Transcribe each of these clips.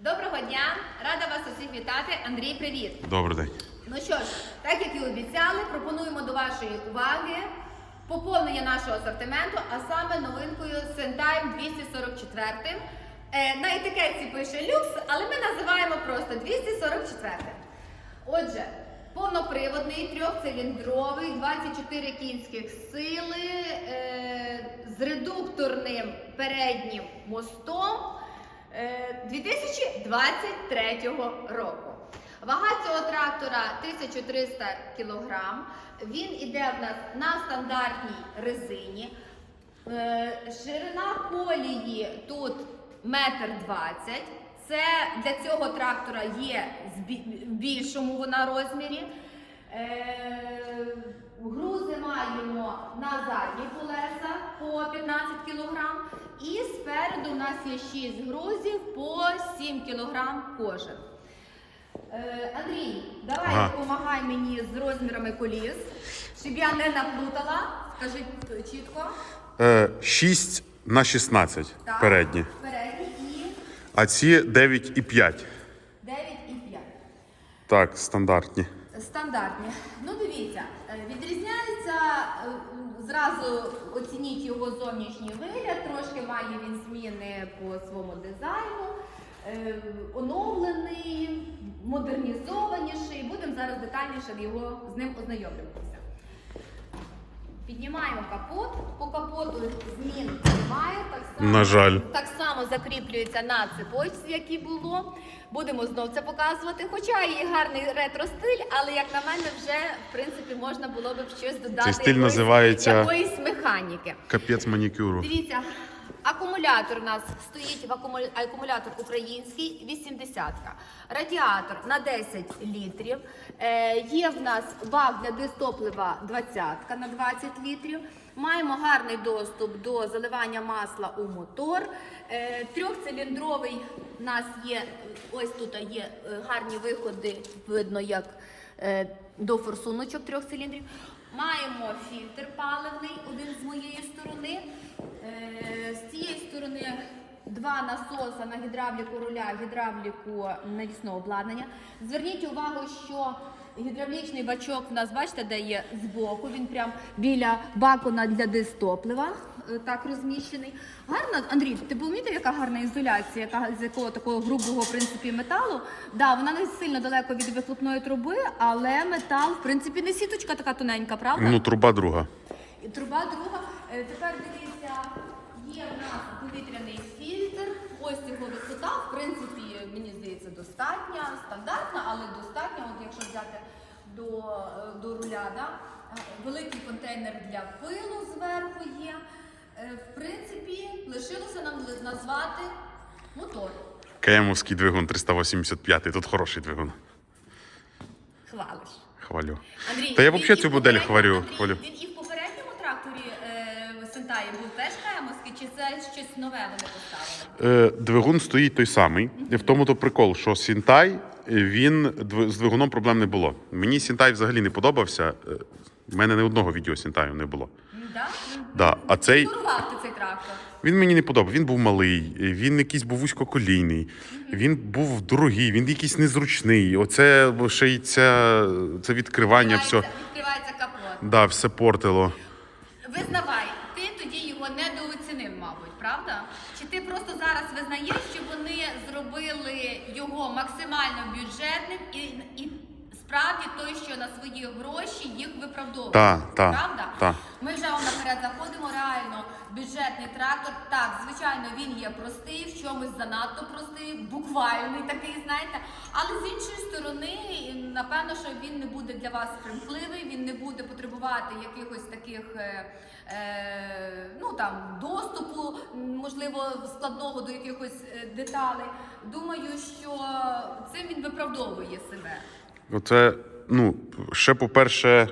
Доброго дня! Рада вас усіх вітати. Андрій, привіт! Добрий день. Ну що ж, так як і обіцяли, пропонуємо до вашої уваги поповнення нашого асортименту, а саме новинкою Sentime 244. Е, на етикетці пише люкс, але ми називаємо просто 244. Отже, повноприводний, трьохциліндровий, 24 кінських сили е, з редукторним переднім мостом 2023 року. Вага цього трактора 1300 кг. Він іде в нас на стандартній резині. Е, Ширина колії тут метр двадцять. Це для цього трактора є в більшому вона розмірі. Е, Грузи маємо на задні колеса по 15 кг. І спереду у нас є 6 грузів по 7 кг кожен. Е, Андрій, давай Ага. допомагай мені з розмірами коліс, щоб я не наплутала. Скажи чітко. Е, 6 на 16 Так. передні. Передні і А ці 9 і 5. 9 і 5. Так, стандартні. Стандартні. Ну дивіться, е, відрізняється е, зразу оцініть його зовнішній вигляд, трошки має він зміни по своєму дизайну, е, оновлений, модернізованіший. Будемо зараз детальніше його з ним ознайомлюватися. Піднімаємо капот. По капоту змін немає. Так само, На жаль. так само закріплюється на цепочці, які було. Будемо знов це показувати. Хоча і гарний ретро-стиль, але як на мене, вже в принципі можна було б щось додати. Цей стиль якоїсь- називається- якоїсь механіки. Капець манікюру. Дивіться, акумулятор у нас стоїть в акуму- акумулятор український 80-ка. Радіатор на 10 літрів. Е, є в нас бак для дистоплива 20 на 20 літрів. Маємо гарний доступ до заливання масла у мотор. Е, трьохциліндровий у нас є, ось тут є е, гарні виходи, видно, як е, до форсуночок трьох циліндрів. Маємо фільтр паливний, один з моєї сторони. Е, З цієї сторони два насоса на гідравліку руля, гідравліку навісного обладнання. Зверніть увагу, що гідравлічний бачок в нас, бачите, де є збоку. Він прямо біля баку для дистоплива. Е, Так розміщений. Гарно, Андрій, ти помітив, яка гарна ізоляція, яка з якого такого грубого в принципі металу. Да, вона не сильно далеко від вихлопної труби, але метал, в принципі, не сіточка така тоненька, правда? Ну, труба друга. І Труба друга. Е, Тепер дивіться, є в нас повітряний фільтр. Ось його висота. В принципі, мені здається, достатня, стандартна, але достатня. От якщо взяти до, е, до руля, да? Великий контейнер для пилу зверху є. Е, В принципі, лишилося нам ли- назвати мотор. Кемовський двигун 385. Тут хороший двигун. Хвалиш. Хвалю. Андрій, Та я він взагалі і цю в модель попередньому- хвалю. Андрій, хвалю. Він і в попередньому тракторі е, Сентаї був теж каямовський, чи це щось нове вони поставили? Е, двигун стоїть той самий. В тому то прикол, що Сінтай, він дв- з двигуном проблем не було. Мені Сінтай взагалі не подобався. У мене ні одного відео Сінтаю не було. Ну, Да? Да, а цей- Турував ти цей трактор. Він мені не подобав. Він був малий, він якийсь був вузькоколійний, він був дорогий, він якийсь незручний. Оце ще й ця, це відкривання, все, Відкривається, капот. да, все портило. Визнавай, ти тоді його недооцінив, мабуть, правда? Чи ти просто зараз визнаєш, що вони зробили його максимально бюджетним і, і справді той, що на свої гроші їх виправдовує? Та, та, правда? та. Ми вже вам наперед заходимо. Реально бюджетний трактор. Так, звичайно, він є простий, в чомусь занадто простий, буквальний такий, знаєте. Але з іншої сторони, напевно, що він не буде для вас примхливий, він не буде потребувати якихось таких. Е, е, ну там доступу, можливо, складного до якихось е, деталей. Думаю, що цим він виправдовує себе. Оце, ну, ще, по-перше,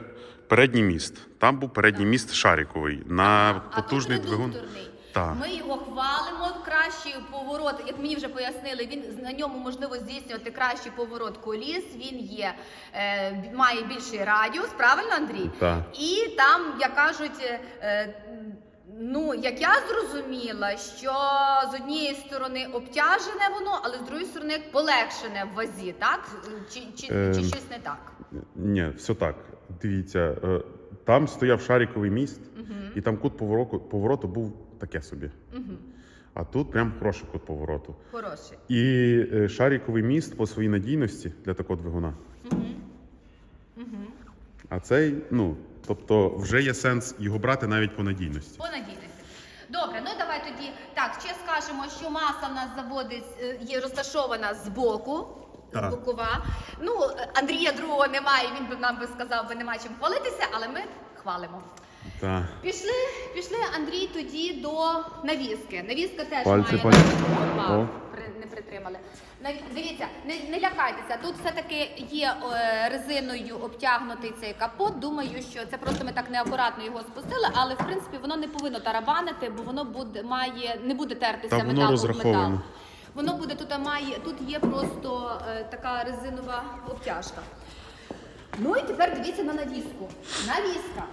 передній міст. Там був передній міст шариковий на А потужний тут двигун. редукторний. Так. Ми його хвалимо, кращий поворот, як мені вже пояснили, він на ньому можливо здійснювати кращий поворот коліс. Він є, е, має більший радіус, правильно, Андрій? Так. І там, як кажуть, е, Ну, як я зрозуміла, що з однієї сторони обтяжене воно, але з другої сторони полегшене в вазі, так? Чи, чи, чи Ем. щось не так? Ні, все так. Дивіться, е, там стояв шариковий міст, і там кут повороту, повороту був таке собі. Угу. А тут прям хороший кут повороту. Хороший. І е, шариковий міст по своїй надійності для такого двигуна. Угу. Угу. А цей, ну, тобто, вже є сенс його брати навіть по надійності. По надійності. Добре, ну давай тоді так. Ще скажемо, що маса в нас заводить е, є розташована збоку. Так. Бокова. Ну, Андрія другого немає, він би нам би сказав, би нема чим хвалитися, але ми хвалимо. Так. Пішли, пішли Андрій тоді до навіски. Навіска теж Пальці, має пальці. Не притримали. Дивіться, не, не лякайтеся. Тут все-таки є е, резиною обтягнутий цей капот. Думаю, що це просто ми так неакуратно його спустили, але в принципі воно не повинно тарабанити, бо воно буде має не буде тертися Та метал розраховано. метал. Воно буде тут має тут є просто е, така резинова обтяжка. Ну і тепер дивіться на навіску. Навіска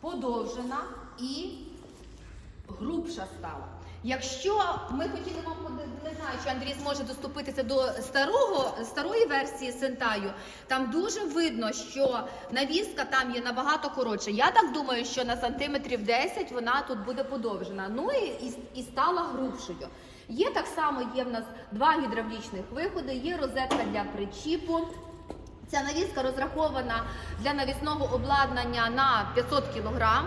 подовжена і грубша стала. Якщо ми хотіли вам не знаю, чи Андрій зможе доступитися до старого старої версії Сентаю, там дуже видно, що навіска там є набагато коротша. Я так думаю, що на сантиметрів 10 вона тут буде подовжена. Ну і, і, і стала грубшою. Є так само, є в нас два гідравлічних виходи, є розетка для причіпу. Ця навіска розрахована для навісного обладнання на 500 кг.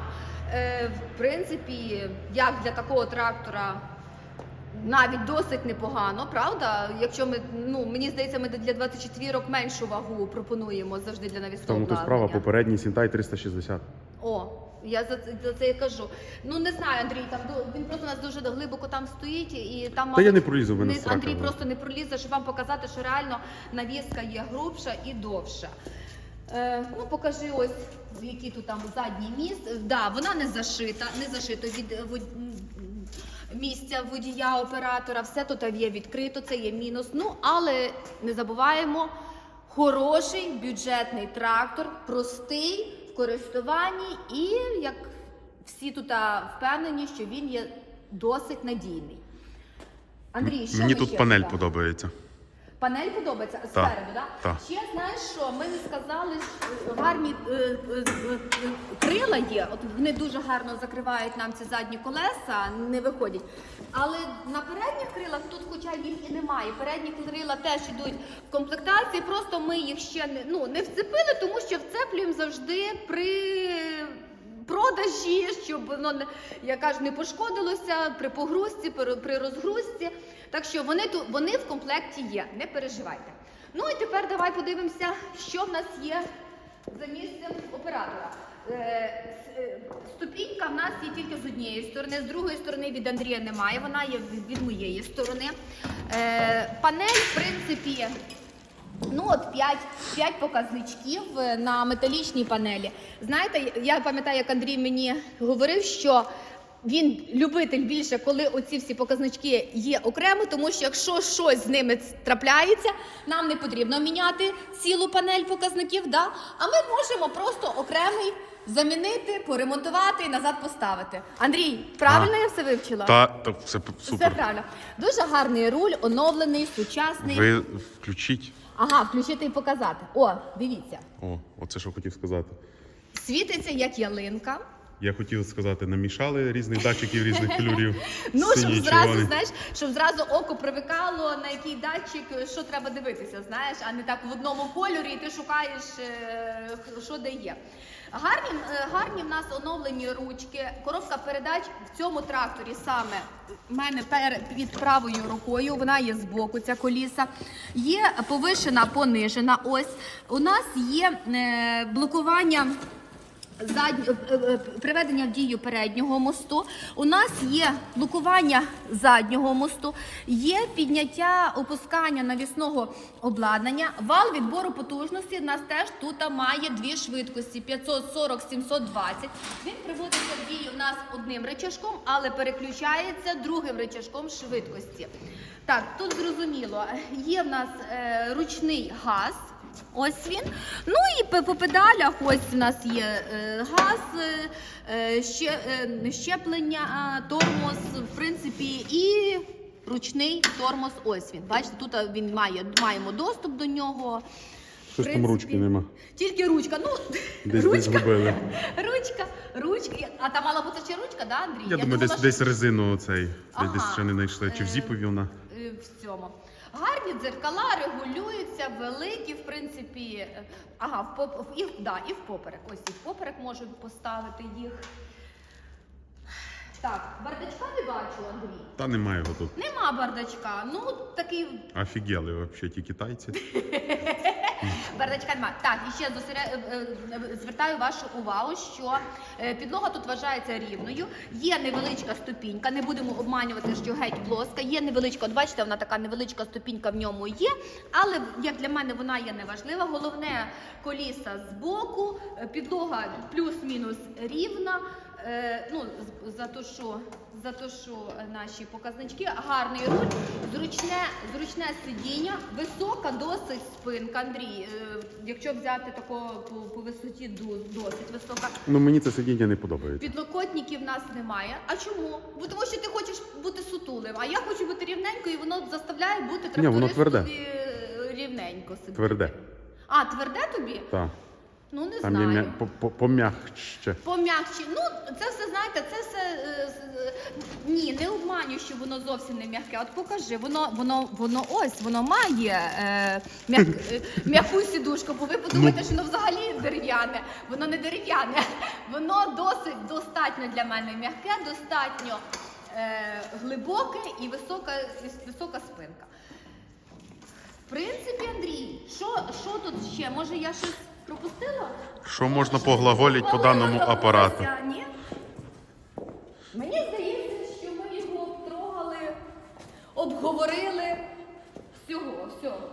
Е, в принципі, як для такого трактора. Навіть досить непогано, правда? Якщо ми ну мені здається, ми для 24 рок меншу вагу пропонуємо завжди для навісного Тому то справа попередній Сінтай 360. О, я за, це- за це і кажу. Ну не знаю, Андрій, там він просто у нас дуже глибоко там стоїть, і там Та я не пролізу, мене не- Андрій просто не пролізе, щоб вам показати, що реально навіска є грубша і довша. Е, ну, покажи ось, який тут там задній міст. Да, вона не зашита, не зашито від е, вод- місця водія оператора. Все тут є відкрито, це є мінус. Ну, але не забуваємо, хороший бюджетний трактор, простий в користуванні, і як всі тут впевнені, що він є досить надійний. Андрій, що Мені тут панель туди? подобається. Панель подобається спереду, так? так. Ще знаєш що? Ми не сказали, що гарні е, е, е, крила є. От вони дуже гарно закривають нам ці задні колеса, не виходять. Але на передніх крилах тут, хоча їх і немає. Передні крила теж йдуть в комплектації. Просто ми їх ще не ну не вцепили, тому що вцеплюємо завжди при. Продажі, щоб воно не я кажу, не пошкодилося при погрузці, при, розгрузці. Так що вони тут вони в комплекті є, не переживайте. Ну і тепер давай подивимося, що в нас є за місцем оператора. Е, е, Ступінька в нас є тільки з однієї сторони, з другої сторони від Андрія немає, вона є від, від моєї сторони. Е, Панель, в принципі, Ну, от 5, 5 показничків е, на металічній панелі. Знаєте, я пам'ятаю, як Андрій мені говорив, що він любитель більше, коли оці всі показнички є окремо, тому що якщо щось з ними трапляється, нам не потрібно міняти цілу панель показників, да? а ми можемо просто окремий замінити, поремонтувати і назад поставити. Андрій, правильно А. я все вивчила? Та, та все Все правильно. Дуже гарний руль, оновлений, сучасний. Ви включіть. Ага, включити і показати. О, дивіться. О, оце що хотів сказати. Світиться як ялинка. Я хотів сказати, намішали різних датчиків різних кольорів. Ну, щоб Синій, зразу, червоний. знаєш, щоб зразу око привикало, на який датчик, що треба дивитися, знаєш, а не так в одному кольорі, і ти шукаєш, е, що де є. Гарні, е, гарні в нас оновлені ручки. Коробка передач в цьому тракторі саме в мене перед під правою рукою. Вона є збоку, ця коліса. Є повишена, понижена. Ось у нас є е, блокування. Задню, е, е, приведення в дію переднього мосту. У нас є блокування заднього мосту, є підняття опускання навісного обладнання. Вал відбору потужності у нас теж тут має дві швидкості 540 720 Він приводиться в дію у нас одним рычажком, але переключається другим рычажком швидкості. Так, тут зрозуміло, є в нас е, ручний газ. Ось він. Ну і по- педалях ось у нас є е, газ, е, е, ще, щеплення, тормоз, в принципі, і ручний тормоз. Ось він. Бачите, тут він має, маємо доступ до нього. Щось там ручки нема. Тільки ручка. Ну, Десь десь ручка, згубили. ручка, ручка. А там мала бути ще ручка, да, Андрій? Я, думаю, думала, десь що- десь резину цей. Ага. десь ще не знайшли. Чи в зіпові вона? в цьому. Гарні дзеркала регулюються, великі, в принципі. е, Ага, в поп... і, да, і в поперек. Ось і в поперек можуть поставити їх. Так, бардачка не бачу, Андрій. Та немає його тут. Нема бардачка. Ну, такий Офігели взагалі ті китайці. Бардачка нема. Так, і ще е, е, звертаю вашу увагу, що е, підлога тут вважається рівною. Є невеличка ступінька, не будемо обманювати, що геть плоска. Є невеличка, от бачите, вона така невеличка ступінька в ньому є, але як для мене вона є неважлива. Головне коліса збоку, е, підлога плюс-мінус рівна. Е, ну, за те, що за те, що наші показнички, гарний руль, зручне, зручне сидіння, висока досить спинка. Андрій, е, якщо взяти такого по, по висоті досить висока. Ну мені це сидіння не подобається. Підлокотників в нас немає. А чому? Бо тому що ти хочеш бути сутулим, а я хочу бути рівненькою, і воно заставляє бути Ні, воно тверде. е, рівненько сидіти. Тверде. А, тверде тобі? Так. Ну не Там знаю. м'я- по- по- Пом'якче. Ну, це все, знаєте, це все. е, е, ні, не обманюю, що воно зовсім не м'яке. От покажи, воно, воно, воно ось, воно має е, е, м'яку сідушку, бо ви подумаєте, що воно взагалі дерев'яне. Воно не дерев'яне. Воно досить достатньо для мене м'яке, достатньо е, глибоке і висока, висока спинка. В принципі, Андрій, що, що тут ще? Може, я щось пропустила? Що можна поглаголіть по даному апарату? Ні? Мені здається, що ми його обтрогали, обговорили всього, всього.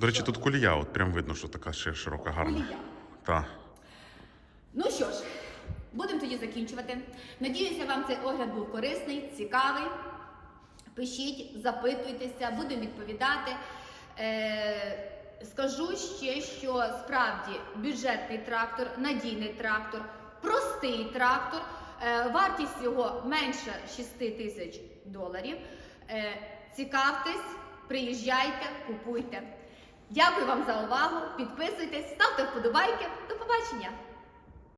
До речі, тут кулія, от прям видно, що така ще широка, гарна. Колія. Так. Ну що ж, будемо тоді закінчувати. Надіюся, вам цей огляд був корисний, цікавий. Пишіть, запитуйтеся, будемо відповідати. Е, скажу ще, що справді бюджетний трактор, надійний трактор, простий трактор, е, вартість його менше 6 тисяч доларів. Е, цікавтесь, приїжджайте, купуйте. Дякую вам за увагу. Підписуйтесь, ставте вподобайки. До побачення!